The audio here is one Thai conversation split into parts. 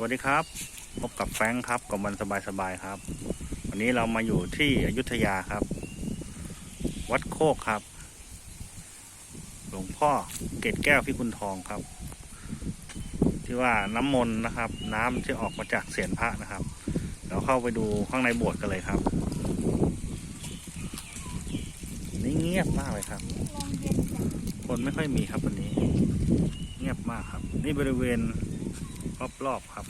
สวัสดีครับ พบกับแฟรงค์ครับกับวันสบายๆครับ วันนี้เรามาอยู่ที่อยุธยาครับ วัดโคกครับ หลวงพ่อเกตแก้วพิกุลทองครับ ที่ว่าน้ำมนต์นะครับ น้ำที่ออกมาจากเศียรพระนะครับ เราเข้าไปดูข้างในโบสถ์กันเลยครับนี่เงียบมากเลยครับ คนไม่ค่อยมีครับวันนี้ เงียบมากครับ นี่บริเวณ รอบๆครับ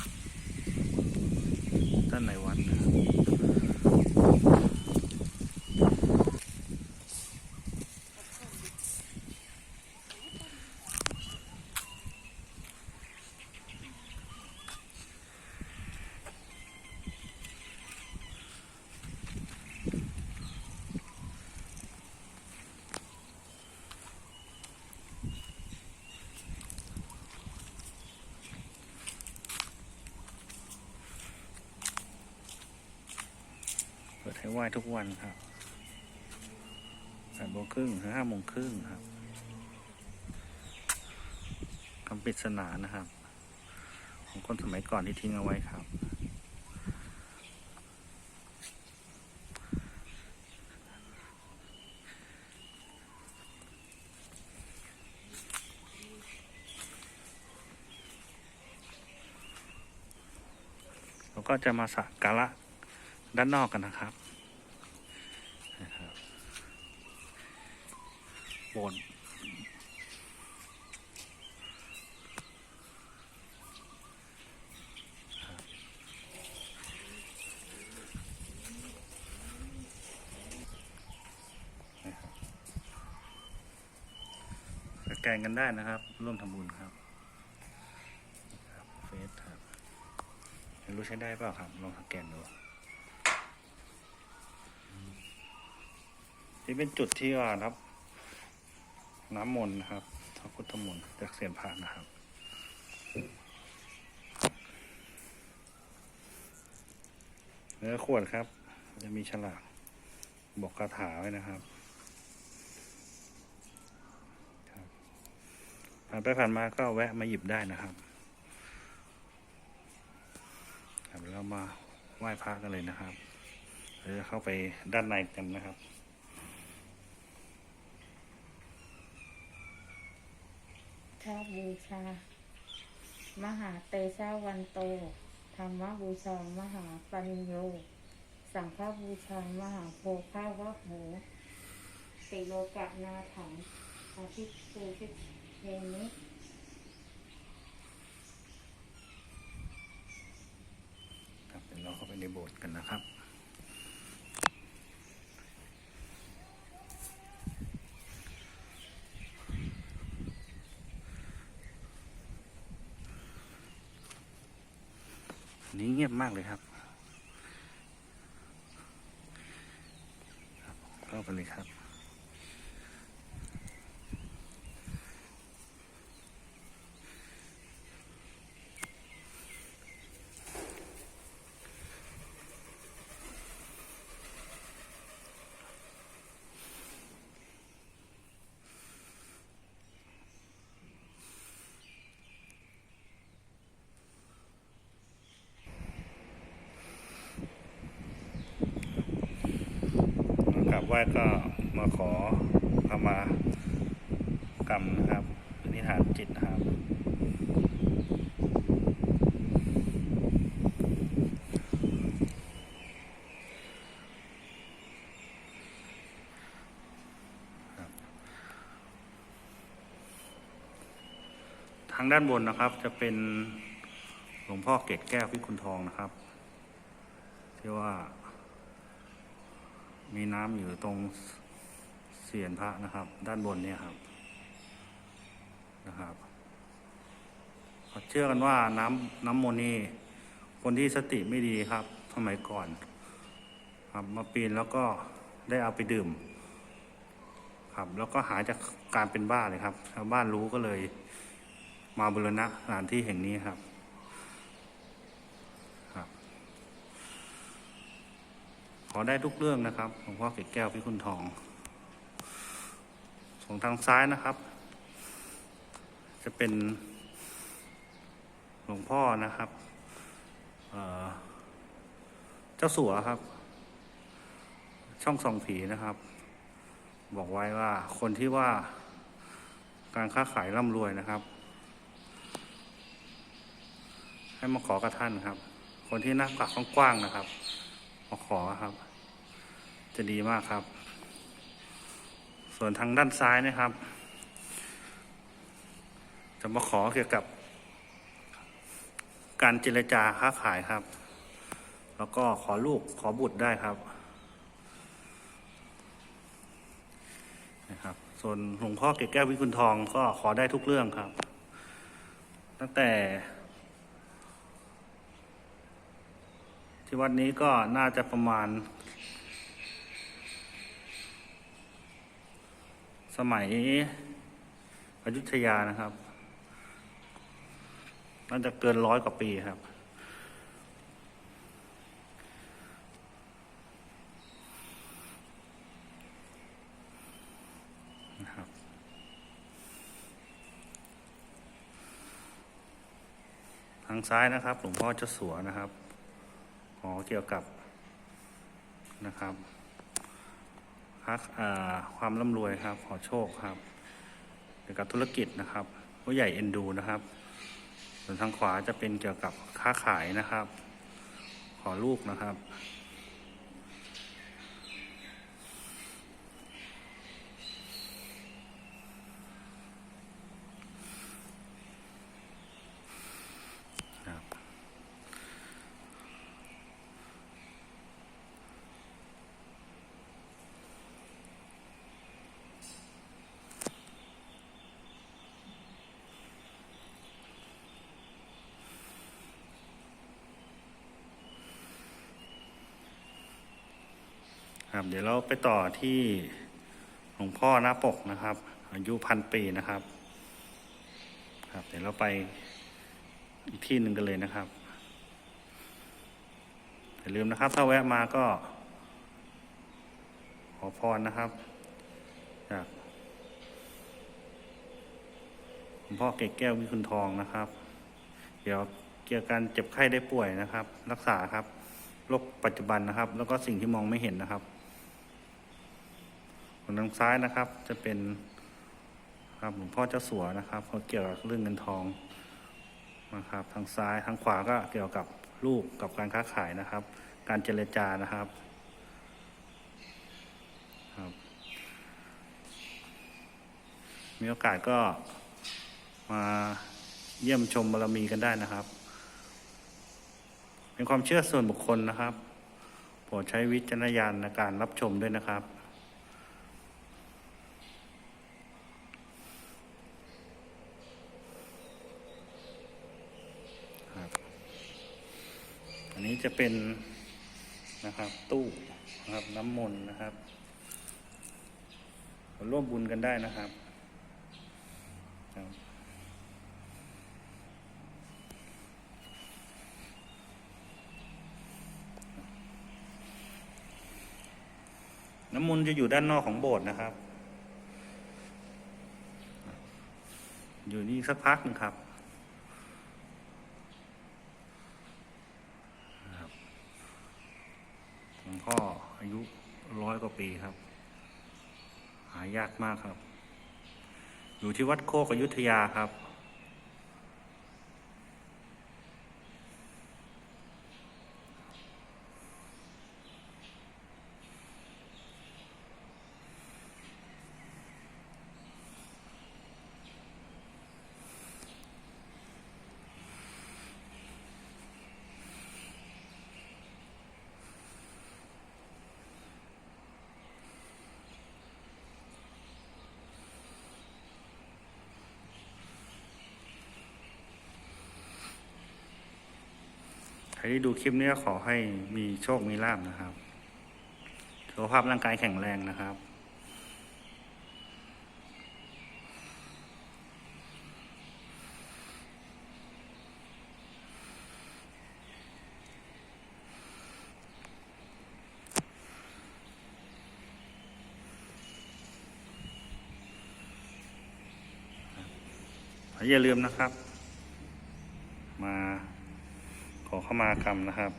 ด้านในวัดนะครับ ไหว้ทุกวันครับแปดโมงครึ่งถึงห้าโมงครึ่งครับคำปริศนานะครับ ของคนสมัยก่อนที่ทิ้งเอาไว้ครับ เราก็จะมาสักการะด้านนอกกันนะครับนะครับโบสถ์ครับ นะครับสแกนกันได้นะครับ ร่วมทำบุญครับเฟซครับรู้ใช้ได้เปล่าครับลองสแกนดูนี่เป็นจุดที่ว่าครับ น้ำมนต์นะครับพระพุทธมนต์จากเสียนพระนะครับเนื้อขวดครับ จะมีฉลากบอกคาถาไว้นะครับผ่านไปผ่านมาก็แวะมาหยิบได้นะครับครับเดี๋ยวเรามาไหว้พระกันเลยนะครับเราจะเข้าไปด้านในกันนะครับาบูชา มหาเตชะวันโต ธรรมบูชามหาปัญโย สังฆบูชามหาโพคาวะโหติโลกะนาถังอาทิตปูทิเทนิครับเดี๋ยวเราเข้าไปในโบสถ์กันนะครับ นี้เงียบมากเลยครับครับเข้าไปเลยครับ ก็มาขอขมากรรมนะครับอธิษฐานจิตนะครับทางด้านบนนะครับจะเป็นหลวงพ่อเกตแก้วพิคุณทองนะครับที่ว่า มีน้ำอยู่ตรงเสียนพระนะครับ ด้านบนเนี่ยครับนะครับเขาเชื่อกันว่าน้ำน้ำมนต์นี่คนที่สติไม่ดีครับสมัยก่อน ครับมาปีนแล้วก็ได้เอาไปดื่ม ครับแล้วก็หายจากการเป็นบ้าเลยครับชาวบ้านรู้ก็เลย มาบูรณะสถานที่แห่งนี้ครับ อได้ทุกเรื่องนะครับหลวงพ่อเกศแก้วพิคุณทองส่งทางซ้ายนะครับ จะเป็นหลวงพ่อนะครับเเจ้าสัวครับ ช่องส่องผีนะครับ บอกไว้ว่าคนที่ว่าการค้าขายร่ำรวยนะครับ ให้มาขอกับท่านครับ คนที่หน้าปากกว้างๆนะครับ มาขอครับ จะดีมากครับ ส่วนทางด้านซ้ายนะครับ จะมาขอเกี่ยวกับ การเจรจาค้าขายครับ แล้วก็ขอลูกขอบุตรได้ครับนะครับ ส่วนหลวงพ่อเกศแก้ววิคุณทองก็ขอได้ทุกเรื่องครับ ตั้งแต่ ที่วัดนี้ก็น่าจะประมาณ สมัยอยุธยานะครับ น่าจะเกินร้อยกว่าปีครับ นะครับทางซ้ายนะครับ หลวงพ่อเจ้าสัวนะครับขอเกี่ยวกับนะครับ ค้าความร่ำรวยครับ ขอโชคครับเกี่ยวกับธุรกิจนะครับ ผู้ใหญ่เอ็นดูนะครับส่วนทางขวาจะเป็นเกี่ยวกับค้าขายนะครับ ขอลูกนะครับ ครับ เดี๋ยวเราไปต่อที่หลวงพ่อหน้าปกนะครับ อายุพันปีนะครับ ครับ เดี๋ยวเราไปอีกที่หนึ่งกันเลยนะครับอย่าลืมนะครับ ถ้าแวะมาก็ ขอพรนะครับจากหลวงพ่อเกศแก้ววิคุณทองนะครับเกี่ยวเกี่ยวกับการเจ็บไข้ได้ป่วยนะครับ รักษาครับโรคปัจจุบันนะครับ แล้วก็สิ่งที่มองไม่เห็นนะครับ ส่วนทางซ้ายนะครับ จะเป็นครับหลวงพ่อเจ้าสัวนะครับเขาเกี่ยวกับเรื่องเงินทองนะครับ ทางซ้ายทางขวาก็เกี่ยวกับลูกกับการค้าขายนะครับ การเจรจานะครับครับ มีโอกาสก็มาเยี่ยมชมบารมีกันได้นะครับ เป็นความเชื่อส่วนบุคคลนะครับโปรดใช้วิจารณญาณในการรับชมด้วยนะครับครับ จะเป็นนะครับ ตู้นะครับน้ำมนต์นะครับร่วมบุญกันได้นะครับน้ำมนต์จะอยู่ด้านนอกของโบสถ์นะครับ อยู่นี่สักพักหนึ่งครับ พ่ออายุร้อยกว่าปีครับ หายากมากครับ อยู่ที่วัดโคกอยุธยาครับ ที่ดูคลิปนี้ขอให้มีโชคมีลาบนะครับ สุขภาพร่างกายแข็งแรงนะครับ อย่าลืมนะครับ มา ขมากรรมนะครับ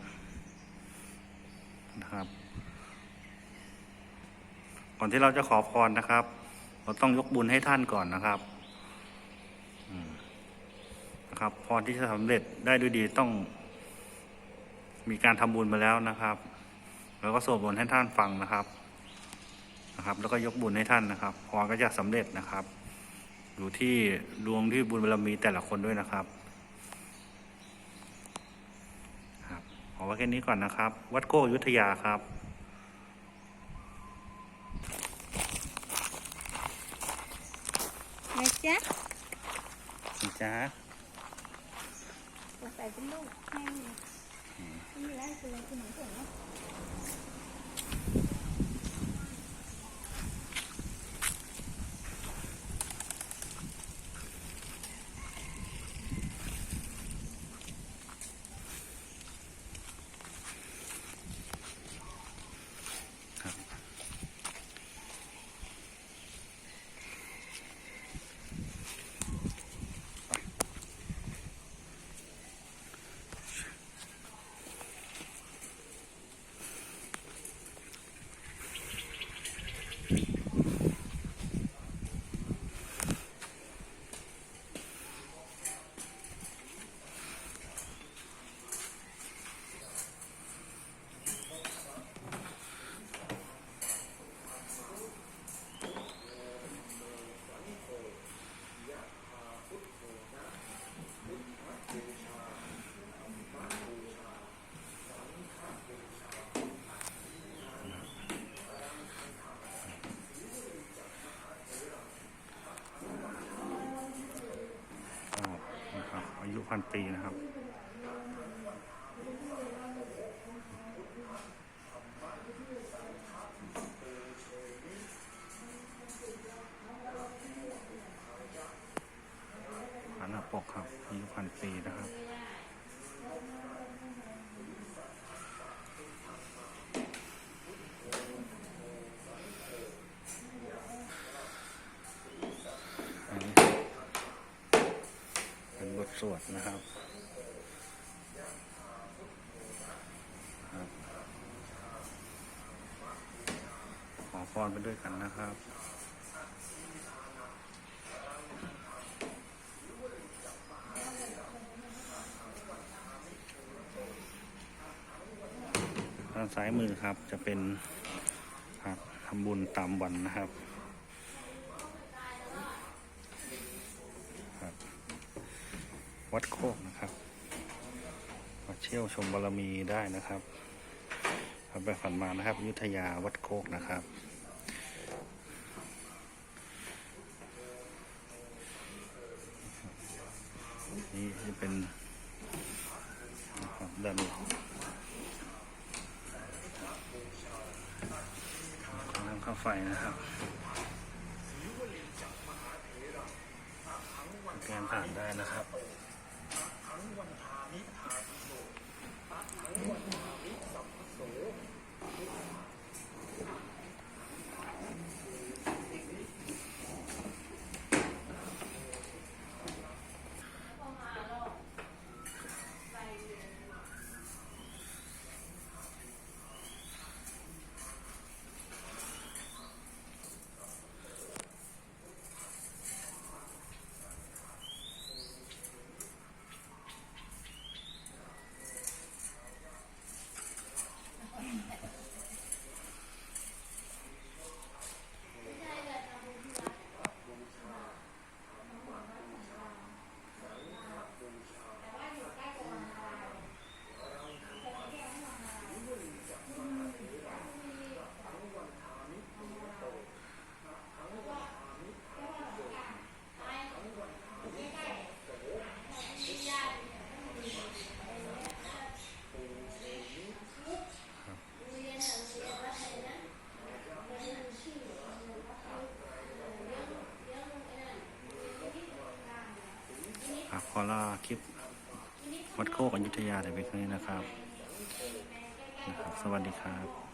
นะครับ ก่อนที่เราจะขอพรนะครับ เราต้องยกบุญให้ท่านก่อนนะครับนะครับพรที่จะสำเร็จได้ด้วยดีต้อง มีการทำบุญมาแล้วนะครับ แล้วก็สวดมนต์ให้ท่านฟังนะครับนะครับ แล้วก็ยกบุญให้ท่านนะครับพรก็จะสำเร็จนะครับ อยู่ที่ดวงที่บุญบารมีแต่ละคนด้วยนะครับครับขอ ไว้แค่นี้ก่อนนะครับ วัดโก้อยุทธยาครับนะจ๊ะนี่จ้าใส่เป็นลูกแห้งไม่มีอะไรคืออะไรคือหนูส่งเนาะ ันปีนะครับ ฐานะปกครับอายุพันปีนะครับ อันนี้เป็นบทสว ดนะครับขอพรไปด้วยกันนะครับด้านซ้ายมือครับจะเป็นทำบุญตามวันนะครับ วัดโคกนะครับมาเชี่ยวชมบารมีได้นะครับครับไปฝันมานะครับยุทธยาวัดโคกนะครับนี่จะเป็นนะครับด้านหลังน้ำข้าวไฟนะครับแกนผ่านได้นะครับ Yeah. อลาคลิปวัดโคกอยุธยาแต่เพียงเท่านี้นะครับนะครับ สวัสดีครับ